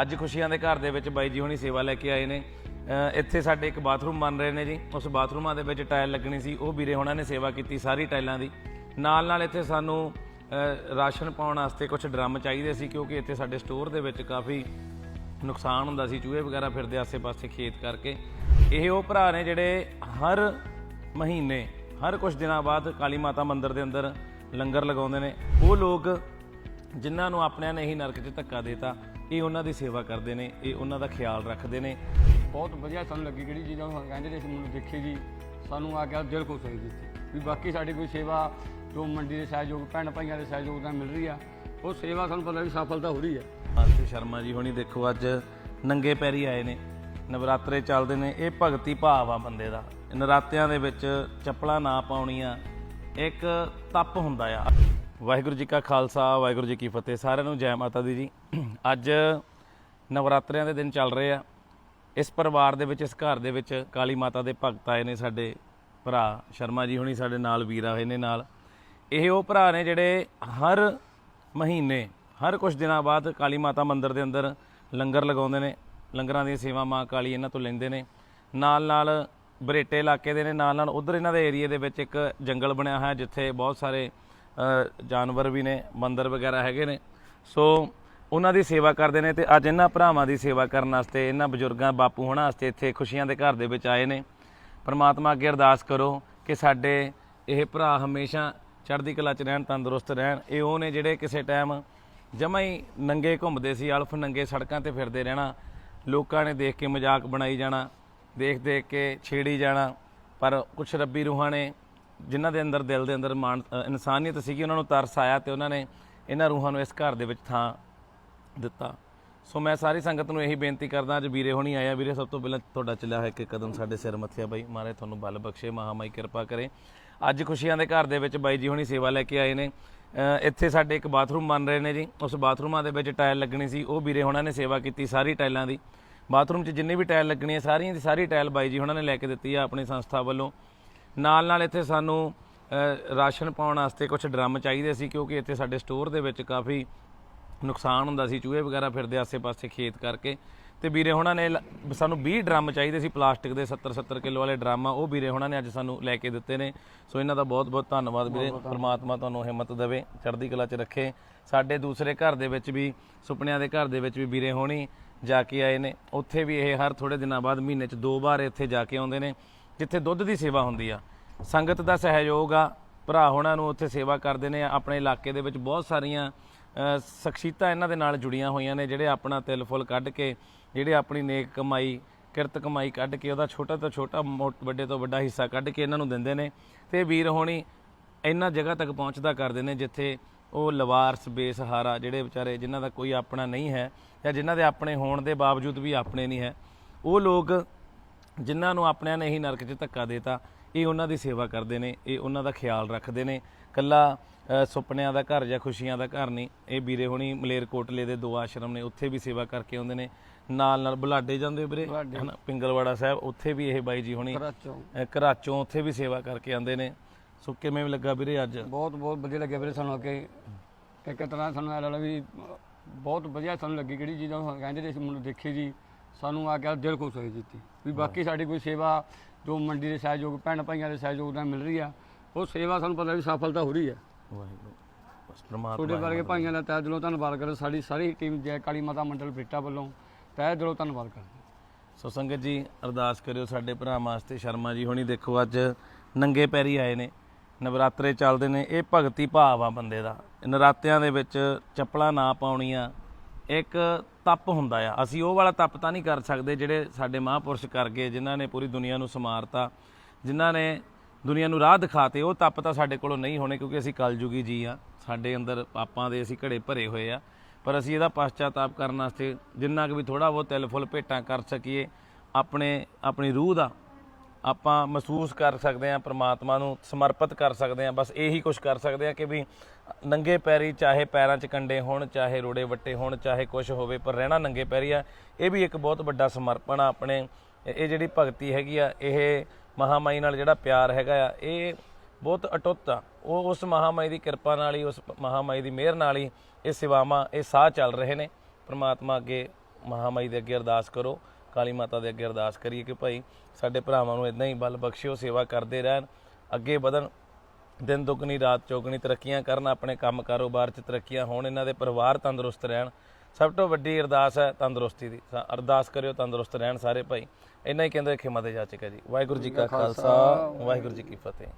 ਅੱਜ ਖੁਸ਼ੀਆਂ ਦੇ ਘਰ ਦੇ ਵਿੱਚ ਬਾਈ ਜੀ ਹੋਣੀ ਸੇਵਾ ਲੈ ਕੇ ਆਏ ਨੇ। ਇੱਥੇ ਸਾਡੇ ਇੱਕ ਬਾਥਰੂਮ ਬਣ ਰਹੇ ਨੇ ਜੀ। ਉਸ ਬਾਥਰੂਮਾਂ ਦੇ ਵਿੱਚ ਟਾਇਲ ਲੱਗਣੀ ਸੀ। ਉਹ ਵੀਰੇ ਹੋਣਾ ਨੇ ਸੇਵਾ ਕੀਤੀ ਸਾਰੀ ਟਾਇਲਾਂ ਦੀ। ਨਾਲ ਨਾਲ ਇੱਥੇ ਸਾਨੂੰ ਰਾਸ਼ਨ ਪਾਉਣ ਵਾਸਤੇ ਕੁਝ ਡਰਮ ਚਾਹੀਦੇ ਸੀ ਕਿਉਂਕਿ ਇੱਥੇ ਸਾਡੇ ਸਟੋਰ ਦੇ ਵਿੱਚ ਕਾਫੀ ਨੁਕਸਾਨ ਹੁੰਦਾ ਸੀ। ਚੂਹੇ ਵਗੈਰਾ ਫਿਰਦੇ ਆਸੇ-ਪਾਸੇ ਖੇਤ ਕਰਕੇ। ਇਹ ਉਹ ਭਰਾ ਨੇ ਜਿਹੜੇ ਹਰ ਮਹੀਨੇ, ਹਰ ਕੁਝ ਦਿਨਾਂ ਬਾਅਦ ਕਾਲੀ ਮਾਤਾ ਮੰਦਿਰ ਦੇ ਅੰਦਰ ਲੰਗਰ ਲਗਾਉਂਦੇ ਨੇ। ਉਹ ਲੋਕ ਜਿਨ੍ਹਾਂ ਨੂੰ ਆਪਣਿਆਂ ਨੇ ਹੀ ਨਰਕ 'ਚ ਧੱਕਾ ਦੇਤਾ ਇਹ ਉਹਨਾਂ ਦੀ ਸੇਵਾ ਕਰਦੇ ਨੇ ਇਹ ਉਹਨਾਂ ਦਾ ਖਿਆਲ ਰੱਖਦੇ ਨੇ। ਬਹੁਤ ਵਧੀਆ ਸਾਨੂੰ ਲੱਗੀ ਕਿਹੜੀ ਚੀਜ਼ਾਂ ਨੂੰ ਕਹਿੰਦੇ ਨੇ ਅਸੀਂ ਮੈਨੂੰ ਦੇਖੀ ਜੀ। ਸਾਨੂੰ ਆ ਗਿਆ ਦਿਲ ਖੁਸ਼ ਹੋਈ ਜੀ ਵੀ ਬਾਕੀ ਸਾਡੀ ਕੋਈ ਸੇਵਾ ਜੋ ਮੰਡੀ ਦੇ ਸਹਿਯੋਗ ਭੈਣ ਭਾਈਆਂ ਦੇ ਸਹਿਯੋਗ ਨਾਲ ਮਿਲ ਰਹੀ ਆ ਉਹ ਸੇਵਾ ਸਾਨੂੰ ਪਤਾ ਵੀ ਸਫਲਤਾ ਹੋ ਰਹੀ ਆ। ਮਾਨਸੀ ਸ਼ਰਮਾ ਜੀ ਹੁਣੀ ਦੇਖੋ ਅੱਜ ਨੰਗੇ ਪੈਰੀ ਆਏ ਨੇ ਨਵਰਾਤਰੇ ਚੱਲਦੇ ਨੇ। ਇਹ ਭਗਤੀ ਭਾਵ ਆ ਬੰਦੇ ਦਾ। ਨਰਾਤਿਆਂ ਦੇ ਵਿੱਚ ਚੱਪਲਾਂ ਨਾ ਪਾਉਣੀਆਂ ਇੱਕ ਤਪ ਹੁੰਦਾ ਆ। ਵਾਹਿਗੁਰੂ ਜੀ ਕਾ ਖਾਲਸਾ, ਵਾਹਿਗੁਰੂ ਜੀ ਕੀ ਫਤਿਹ। ਸਾਰਿਆਂ ਨੂੰ ਜੈ ਮਾਤਾ ਦੀ ਜੀ। ਅੱਜ ਨਵਰਾਤਰਿਆਂ ਦੇ ਦਿਨ ਚੱਲ ਰਹੇ ਆ। ਇਸ ਪਰਿਵਾਰ ਦੇ ਵਿੱਚ, ਇਸ ਘਰ ਦੇ ਵਿੱਚ ਕਾਲੀ ਮਾਤਾ ਦੇ ਭਗਤ ਆਏ ਨੇ ਸਾਡੇ ਭਰਾ ਸ਼ਰਮਾ ਜੀ ਹੁਣੀ, ਸਾਡੇ ਨਾਲ ਵੀਰ ਹੋਏ ਨੇ ਨਾਲ। ਇਹ ਉਹ ਭਰਾ ਨੇ ਜਿਹੜੇ ਹਰ ਮਹੀਨੇ, ਹਰ ਕੁਝ ਦਿਨਾਂ ਬਾਅਦ ਕਾਲੀ ਮਾਤਾ ਮੰਦਿਰ ਦੇ ਅੰਦਰ ਲੰਗਰ ਲਗਾਉਂਦੇ ਨੇ। ਲੰਗਰਾਂ ਦੀ ਸੇਵਾ ਮਾਂ ਕਾਲੀ ਇਹਨਾਂ ਤੋਂ ਲੈਂਦੇ ਨੇ। ਨਾਲ ਨਾਲ ਬਰੇਟੇ ਇਲਾਕੇ ਦੇ ਨੇ। ਨਾਲ ਨਾਲ ਉਧਰ ਇਹਨਾਂ ਦੇ ਏਰੀਏ ਦੇ ਵਿੱਚ ਇੱਕ ਜੰਗਲ ਬਣਿਆ ਹੋਇਆ, ਜਿੱਥੇ ਬਹੁਤ ਸਾਰੇ ਜਾਨਵਰ ਵੀ ਨੇ, ਮੰਦਰ ਵਗੈਰਾ ਹੈਗੇ ਨੇ। ਸੋ, ਉਹਨਾਂ ਦੀ ਸੇਵਾ ਕਰਦੇ ਨੇ ਤੇ ਅੱਜ ਇਹਨਾਂ ਭਰਾਵਾਂ ਦੀ ਸੇਵਾ ਕਰਨ ਵਾਸਤੇ, ਇਹਨਾਂ ਬਜ਼ੁਰਗਾਂ, ਬਾਪੂ ਹੋਣਾ ਵਾਸਤੇ ਇੱਥੇ ਖੁਸ਼ੀਆਂ ਦੇ ਘਰ ਦੇ ਵਿੱਚ ਆਏ ਨੇ। ਪਰਮਾਤਮਾ ਅੱਗੇ ਅਰਦਾਸ ਕਰੋ ਕਿ ਸਾਡੇ ਇਹ ਭਰਾ ਹਮੇਸ਼ਾ ਚੜ੍ਹਦੀ ਕਲਾ 'ਚ ਰਹਿਣ, ਤੰਦਰੁਸਤ ਰਹਿਣ। ਇਹ ਉਹ ਨੇ ਜਿਹੜੇ ਕਿਸੇ ਟਾਈਮ ਜਮਾ ਹੀ ਨੰਗੇ ਘੁੰਮਦੇ ਸੀ, ਅਲਫ ਨੰਗੇ ਸੜਕਾਂ ਤੇ ਫਿਰਦੇ ਰਹਿਣਾ। ਲੋਕਾਂ ਨੇ ਦੇਖ ਕੇ ਮਜ਼ਾਕ ਬਣਾਈ ਜਾਣਾ ਦੇਖ ਦੇਖ ਕੇ ਛੇੜੀ ਜਾਣਾ, ਪਰ ਕੁਛ ਰੱਬੀ ਰੂਹਾਂ ਨੇ ਜਿਨ੍ਹਾਂ ਦੇ ਅੰਦਰ ਦਿਲ ਦੇ ਅੰਦਰ ਮਾਨ ਇਨਸਾਨੀਅਤ ਸੀਗੀ, ਉਹਨਾਂ ਨੂੰ ਤਰਸ ਆਇਆ ਤੇ ਉਹਨਾਂ ਨੇ ਇਹਨਾਂ ਰੂਹਾਂ ਨੂੰ ਇਸ ਘਰ ਦੇ ਵਿੱਚ ਥਾਂ ਦਿੱਤਾ। ਸੋ ਮੈਂ ਸਾਰੀ ਸੰਗਤ ਨੂੰ ਇਹੀ ਬੇਨਤੀ ਕਰਦਾ, ਅੱਜ ਵੀਰੇ ਹੋਣੀ ਆਇਆ ਵੀਰੇ, ਸਭ ਤੋਂ ਪਹਿਲਾਂ ਤੁਹਾਡਾ ਚੱਲਿਆ ਹੋਇਆ ਇੱਕ ਕਦਮ ਸਾਡੇ ਸਿਰ ਮੱਥਿਆ ਬਾਈ। ਮਾਰੇ ਤੁਹਾਨੂੰ ਬਲ ਬਖਸ਼ੇ, ਮਹਾਮਾਈ ਕਿਰਪਾ ਕਰੇ। ਅੱਜ ਖੁਸ਼ੀਆਂ ਦੇ ਘਰ ਦੇ ਵਿੱਚ ਬਾਈ ਜੀ ਹੋਣੀ ਸੇਵਾ ਲੈ ਕੇ ਆਏ ਨੇ। ਇੱਥੇ ਸਾਡੇ ਇੱਕ ਬਾਥਰੂਮ ਬਣ ਰਹੇ ਨੇ ਜੀ। ਉਸ ਬਾਥਰੂਮਾਂ ਦੇ ਵਿੱਚ ਟਾਇਲ ਲੱਗਣੀ ਸੀ। ਉਹ ਵੀਰੇ ਹੋਣਾ ਨੇ ਸੇਵਾ ਕੀਤੀ ਸਾਰੀ ਟਾਇਲਾਂ ਦੀ। ਬਾਥਰੂਮ 'ਚ ਜਿੰਨੀ ਵੀ ਟਾਇਲ ਲੱਗਣੀ ਹੈ, ਸਾਰੀਆਂ ਦੀ ਸਾਰੀ ਟਾਇਲ ਬਾਈ ਜੀ ਹੁਣਾਂ ਨੇ ਲੈ ਕੇ ਦਿੱਤੀ ਆ। ਆਪਣੀ ਸੰਸਥਾ ਵੱਲੋਂ ਨਾਲ ਨਾਲ ਇੱਥੇ ਸਾਨੂੰ ਰਾਸ਼ਨ ਪਾਉਣ ਵਾਸਤੇ ਕੁਝ ਡਰਮ ਚਾਹੀਦੇ ਸੀ ਕਿਉਂਕਿ ਇੱਥੇ ਸਾਡੇ ਸਟੋਰ ਦੇ ਵਿੱਚ ਕਾਫੀ ਨੁਕਸਾਨ ਹੁੰਦਾ ਸੀ ਚੂਹੇ ਵਗੈਰਾ ਫਿਰਦੇ ਆਸੇ-ਪਾਸੇ ਖੇਤ ਕਰਕੇ। ਤੇ ਵੀਰੇ ਹੁਣਾਂ ਨੇ ਸਾਨੂੰ 20 ਡਰਮ ਚਾਹੀਦੇ ਸੀ ਪਲਾਸਟਿਕ ਦੇ 70 70 ਕਿਲੋ ਵਾਲੇ ਡਰਮ ਆ ਉਹ ਵੀਰੇ ਹੁਣਾਂ ਨੇ ਅੱਜ ਸਾਨੂੰ ਲੈ ਕੇ ਦਿੱਤੇ ਨੇ। ਸੋ ਇਹਨਾਂ ਦਾ ਬਹੁਤ-ਬਹੁਤ ਧੰਨਵਾਦ ਵੀਰੇ ਪ੍ਰਮਾਤਮਾ ਤੁਹਾਨੂੰ ਹਿੰਮਤ ਦੇਵੇ ਚੜ੍ਹਦੀ ਕਲਾ 'ਚ ਰੱਖੇ। ਸਾਡੇ ਦੂਸਰੇ ਘਰ ਦੇ ਵਿੱਚ ਵੀ ਸੁਪਨਿਆਂ ਦੇ ਘਰ ਦੇ ਵਿੱਚ ਵੀ ਵੀਰੇ ਹੋਣੀ ਜਾ ਕੇ ਆਏ ਨੇ। ਉੱਥੇ ਵੀ ਇਹ ਹਰ ਥੋੜੇ ਦਿਨਾਂ ਬਾਅਦ ਮਹੀਨੇ 'ਚ ਦੋ ਵਾਰ ਇੱਥੇ ਜਾ ਕੇ ਆਉਂਦੇ ਨੇ। ਜਿੱਥੇ ਦੁੱਧ ਦੀ ਸੇਵਾ ਹੁੰਦੀ ਆ। ਸੰਗਤ ਦਾ ਸਹਿਯੋਗ ਆ। ਭਰਾ ਹੋਣਾ ਨੂੰ ਉੱਥੇ ਸੇਵਾ ਕਰਦੇ ਨੇ। ਆਪਣੇ ਇਲਾਕੇ ਦੇ ਵਿੱਚ ਬਹੁਤ ਸਾਰੀਆਂ ਸ਼ਖਸੀਅਤਾਂ ਇਹਨਾਂ ਦੇ ਨਾਲ ਜੁੜੀਆਂ ਹੋਈਆਂ ਨੇ, ਜਿਹੜੇ ਆਪਣਾ ਤਿਲ ਫੁੱਲ ਕੱਢ ਕੇ, ਜਿਹੜੇ ਆਪਣੀ ਨੇਕ ਕਮਾਈ, ਕਿਰਤ ਕਮਾਈ ਕੱਢ ਕੇ, ਉਹਦਾ ਛੋਟਾ ਤੋਂ ਛੋਟਾ ਮੋ- ਵੱਡੇ ਤੋਂ ਵੱਡਾ ਹਿੱਸਾ ਕੱਢ ਕੇ ਇਹਨਾਂ ਨੂੰ ਦਿੰਦੇ ਨੇ। ਤੇ ਵੀਰ ਹੋਣੀ ਇਹਨਾਂ ਜਗ੍ਹਾ ਤੱਕ ਪਹੁੰਚਦਾ ਕਰਦੇ ਨੇ, ਜਿੱਥੇ ਉਹ ਲਵਾਰਸ, ਬੇਸਹਾਰਾ, ਜਿਹੜੇ ਵਿਚਾਰੇ ਜਿਨ੍ਹਾਂ ਦਾ ਕੋਈ ਆਪਣਾ ਨਹੀਂ ਹੈ ਜਾਂ ਜਿਨ੍ਹਾਂ ਦੇ ਆਪਣੇ ਹੋਣ ਦੇ ਬਾਵਜੂਦ ਵੀ ਆਪਣੇ ਨਹੀਂ ਹੈ, ਉਹ ਲੋਕ ਜਿਨ੍ਹਾਂ ਨੂੰ ਆਪਣਿਆਂ ਨੇ ਹੀ ਨਰਕ 'ਚ ਧੱਕਾ ਦੇਤਾ ਇਹ ਉਹਨਾਂ ਦੀ ਸੇਵਾ ਕਰਦੇ ਨੇ ਇਹ ਉਹਨਾਂ ਦਾ ਖਿਆਲ ਰੱਖਦੇ ਨੇ। ਕੱਲਾ ਸੁਪਨਿਆਂ ਦਾ ਘਰ ਜਾਂ ਖੁਸ਼ੀਆਂ ਦਾ ਘਰ ਨਹੀਂ ਇਹ ਵੀਰੇ ਹੁਣੀ ਮਲੇਰਕੋਟਲੇ ਦੇ ਦੋ ਆਸ਼ਰਮ ਨੇ ਉੱਥੇ ਵੀ ਸੇਵਾ ਕਰਕੇ ਆਉਂਦੇ ਨੇ। ਨਾਲ ਨਾਲ ਬੁਲਾਡੇ ਜਾਂਦੇ ਵੀਰੇ ਹਨਾ ਪਿੰਗਲਵਾੜਾ ਸਾਹਿਬ ਉੱਥੇ ਵੀ ਇਹ ਬਾਈ ਜੀ ਹੁਣੀ ਕਰਾਚੋਂ ਉੱਥੇ ਵੀ ਸੇਵਾ ਕਰਕੇ ਆਉਂਦੇ ਨੇ। ਸੋ ਕਿਵੇਂ ਲੱਗਾ ਵੀਰੇ ਅੱਜ? ਬਹੁਤ ਬਹੁਤ ਵਧੀਆ ਲੱਗਿਆ ਵੀਰੇ ਸਾਨੂੰ ਅੱਗੇ। ਇੱਕ ਤਰ੍ਹਾਂ ਸਾਨੂੰ ਐਂ ਲੱਗਦਾ ਵੀ ਬਹੁਤ ਵਧੀਆ ਸਾਨੂੰ ਲੱਗੀ ਕਿਹੜੀ ਚੀਜ਼ਾਂ ਕਹਿੰਦੇ ਅਸੀਂ ਮੈਨੂੰ ਦੇਖੀ ਜੀ। ਸਾਨੂੰ ਆ ਗਿਆ ਦਿਲ ਖੁਸ਼ ਹੋਈ ਜੀ ਵੀ ਬਾਕੀ ਸਾਡੀ ਕੋਈ ਸੇਵਾ ਜੋ ਮੰਡੀ ਦੇ ਸਹਿਯੋਗ ਭੈਣ ਭਾਈਆਂ ਦੇ ਸਹਿਯੋਗ ਨਾਲ ਮਿਲ ਰਹੀ ਆ ਉਹ ਸੇਵਾ ਸਾਨੂੰ ਪਤਾ ਵੀ ਸਫਲਤਾ ਹੋ ਰਹੀ ਆ। ਵਾਹਿਗੁਰੂ। ਬਸ ਪ੍ਰਮਾਤਮਾ ਤੁਹਾਡੇ ਵਰਗੇ ਭਾਈਆਂ ਦਾ ਤਹਿ ਦਿਲੋਂ ਧੰਨਵਾਦ ਕਰਦਾ ਸਾਡੀ ਸਾਰੀ ਟੀਮ ਜੈ ਕਾਲੀ ਮਾਤਾ ਮੰਡਲ ਬ੍ਰਿਟਾ ਵੱਲੋਂ ਤਹਿ ਦਿਲੋਂ ਧੰਨਵਾਦ ਕਰਦੇ। ਸੋ ਸੰਗਤ ਜੀ ਅਰਦਾਸ ਕਰਿਓ ਸਾਡੇ ਭਰਾ ਵਾਸਤੇ ਸ਼ਰਮਾ ਜੀ ਹੁਣੀ ਦੇਖੋ ਅੱਜ ਨੰਗੇ ਪੈਰੀ ਆਏ ਨੇ ਨਵਰਾਤਰੇ ਚੱਲਦੇ ਨੇ ਇਹ ਭਗਤੀ ਭਾਵ ਆ ਬੰਦੇ ਦਾ। ਨਰਾਤਿਆਂ ਦੇ ਵਿੱਚ ਚੱਪਲਾਂ ਨਾ ਪਾਉਣੀਆਂ ਇੱਕ ਤਪ ਹੁੰਦਾ ਆ। ਅਸੀਂ ਉਹ ਵਾਲਾ ਤਪ ਤਾਂ ਨਹੀਂ ਕਰ ਸਕਦੇ ਜਿਹੜੇ ਸਾਡੇ ਮਹਾਂਪੁਰਸ਼ ਕਰ ਗਏ, ਜਿਨ੍ਹਾਂ ਨੇ ਪੂਰੀ ਦੁਨੀਆ ਨੂੰ ਸਮਾਰਤਾ, ਜਿਨ੍ਹਾਂ ਨੇ ਦੁਨੀਆ ਨੂੰ ਰਾਹ ਦਿਖਾਤੇ। ਉਹ ਤਪ ਤਾਂ ਸਾਡੇ ਕੋਲੋਂ ਨਹੀਂ ਹੋਣੇ ਕਿਉਂਕਿ ਅਸੀਂ ਕਲਯੁਗੀ ਜੀ ਆ। ਸਾਡੇ ਅੰਦਰ ਪਾਪਾਂ ਦੇ ਅਸੀਂ ਘੜੇ ਭਰੇ ਹੋਏ ਆ। ਪਰ ਅਸੀਂ ਇਹਦਾ ਪਛਤਾਤਾਪ ਕਰਨ ਵਾਸਤੇ ਜਿੰਨਾ ਕੁ ਵੀ ਥੋੜਾ ਬਹੁਤ ਤਿਲ ਫੁੱਲ ਭੇਟਾਂ ਕਰ ਸਕੀਏ, ਆਪਣੇ, ਆਪਣੀ ਰੂਹ ਦਾ ਆਪਾਂ ਮਹਿਸੂਸ ਕਰ ਸਕਦੇ ਹਾਂ, ਪ੍ਰਮਾਤਮਾ ਨੂੰ ਸਮਰਪਿਤ ਕਰ ਸਕਦੇ ਹਾਂ, ਬਸ ਇਹੀ ਕੁਝ ਕਰ ਸਕਦੇ ਹਾਂ ਕਿ ਵੀ ਨੰਗੇ ਪੈਰੀ ਚਾਹੇ ਪੈਰਾਂ 'ਚ ਕੰਡੇ ਹੋਣ, ਚਾਹੇ ਰੋੜੇ ਵੱਟੇ ਹੋਣ, ਚਾਹੇ ਕੁਝ ਹੋਵੇ, ਪਰ ਰਹਿਣਾ ਨੰਗੇ ਪੈਰੀ ਆ। ਇਹ ਵੀ ਇੱਕ ਬਹੁਤ ਵੱਡਾ ਸਮਰਪਣ ਆ ਆਪਣੇ, ਇਹ ਜਿਹੜੀ ਭਗਤੀ ਹੈਗੀ ਆ, ਇਹ ਮਹਾਮਾਈ ਨਾਲ ਜਿਹੜਾ ਪਿਆਰ ਹੈਗਾ ਆ, ਇਹ ਬਹੁਤ ਅਟੁੱਟ ਆ। ਉਹ ਉਸ ਮਹਾਮਾਈ ਦੀ ਕਿਰਪਾ ਨਾਲ ਹੀ, ਉਸ ਮਹਾਮਾਈ ਦੀ ਮਿਹਰ ਨਾਲ ਹੀ ਇਹ ਸੇਵਾਵਾਂ, ਇਹ ਸਾਹ ਚੱਲ ਰਹੇ ਨੇ। ਪ੍ਰਮਾਤਮਾ ਅੱਗੇ ਮਹਾਮਾਈ ਦੇ ਅੱਗੇ ਅਰਦਾਸ ਕਰੋ। ਕਾਲੀ ਮਾਤਾ ਦੇ ਅੱਗੇ ਅਰਦਾਸ ਕਰੀਏ ਕਿ ਭਾਈ ਸਾਡੇ ਭਰਾਵਾਂ ਨੂੰ ਇਦਾਂ ਹੀ ਬਲ ਬਖਸ਼ਿਓ ਸੇਵਾ ਕਰਦੇ ਰਹਿਣ ਅੱਗੇ ਵਧਣ ਦਿਨ ਦੁੱਗਣੀ ਰਾਤ ਚੌਗਣੀ ਤਰੱਕੀਆਂ ਕਰਨ ਆਪਣੇ ਕੰਮ ਕਾਰੋਬਾਰ 'ਚ ਤਰੱਕੀਆਂ ਹੋਣ ਇਹਨਾਂ ਦੇ ਪਰਿਵਾਰ ਤੰਦਰੁਸਤ ਰਹਿਣ। ਸਭ ਤੋਂ ਵੱਡੀ ਅਰਦਾਸ ਹੈ ਤੰਦਰੁਸਤੀ ਦੀ। ਅਰਦਾਸ ਕਰਿਓ ਤੰਦਰੁਸਤ ਰਹਿਣ ਸਾਰੇ ਭਾਈ। ਇੰਨਾ ਹੀ ਕਹਿੰਦੇ ਖਿਮਾ ਦੇ ਜਾਚਕ ਹੈ ਜੀ। ਵਾਹਿਗੁਰੂ ਜੀ ਕਾ ਖਾਲਸਾ ਵਾਹਿਗੁਰੂ ਜੀ ਕੀ ਫਤਿਹ।